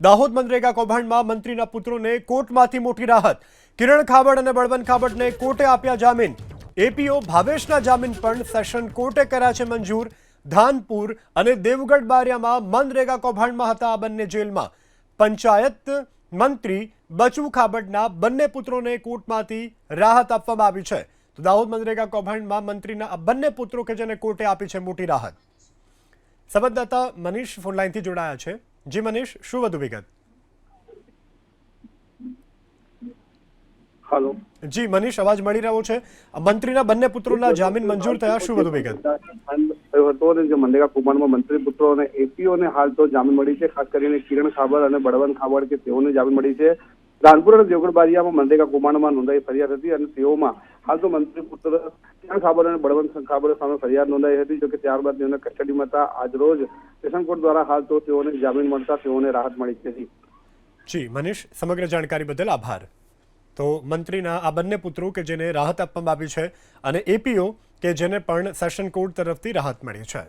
દાહોદ મનરેગા કૌભાંડમાં મંત્રીના પુત્રોને કોર્ટમાંથી મોટી રાહત. કિરણ ખાબડ અને બળવંત ખાબડને કોર્ટે આપ્યા જામીન. એપીઓ ભાવેશના જામીન પણ સેશન કોર્ટે કર્યા છે મંજૂર. ધાનપુર અને દેવગઢ બારિયામાં મનરેગા કૌભાંડમાં હતા આ બંને જેલમાં. પંચાયત મંત્રી બચુ ખાબડના બંને પુત્રોને કોર્ટમાંથી રાહત આપવામાં આવી છે. તો દાહોદ મનરેગા કૌભાંડમાં મંત્રીના આ બંને પુત્રો કે જેને કોર્ટે આપી છે મોટી રાહત. સંવાદદાતા મનીષ ફોનલાઈનથી જોડાયા છે. જી મનીષ શું વધુ વિગત? હેલો. જી મનીષ અવાજ મળી રહ્યો છે? મંત્રીના બંને પુત્રોના જામીન મંજૂર થયા શું વધુ વિગત? હતો અને જે મનરેગા કૌભાંડમાં મંત્રી પુત્રો અને એપીઓ ને હાલ તો જામીન મળી છે ખાસ કરીને કિરણ ખાબર અને બળવંત ખાબર કે તેઓને જામીન મળી છે. રાનપુર અને દેવગઢ બારિયામાં મનરેગા કૌભાંડમાં નોંધાઈ ફરિયાદ હતી અને તેઓમાં હાલ તો મંત્રી પુત્ર ત્યાં ખાબર અને બળવંત ખાબર સામે ફરિયાદ નોંધાઈ હતી, જોકે ત્યારબાદ તેઓને કસ્ટડીમાં હતા. આજ રોજ સેશન કોર્ટ દ્વારા હાલ તો તેઓને જામીન મળતા તેઓને રાહત મળી હતી જી, મનીષ, સમગ્ર જાણકારી બદલ આભાર. તો મંત્રીના આ બંને પુત્રો કે જેને રાહત આપવામાં આવી છે અને એપીઓ કે જેને પણ સેશન કોર્ટ તરફથી રાહત મળી છે.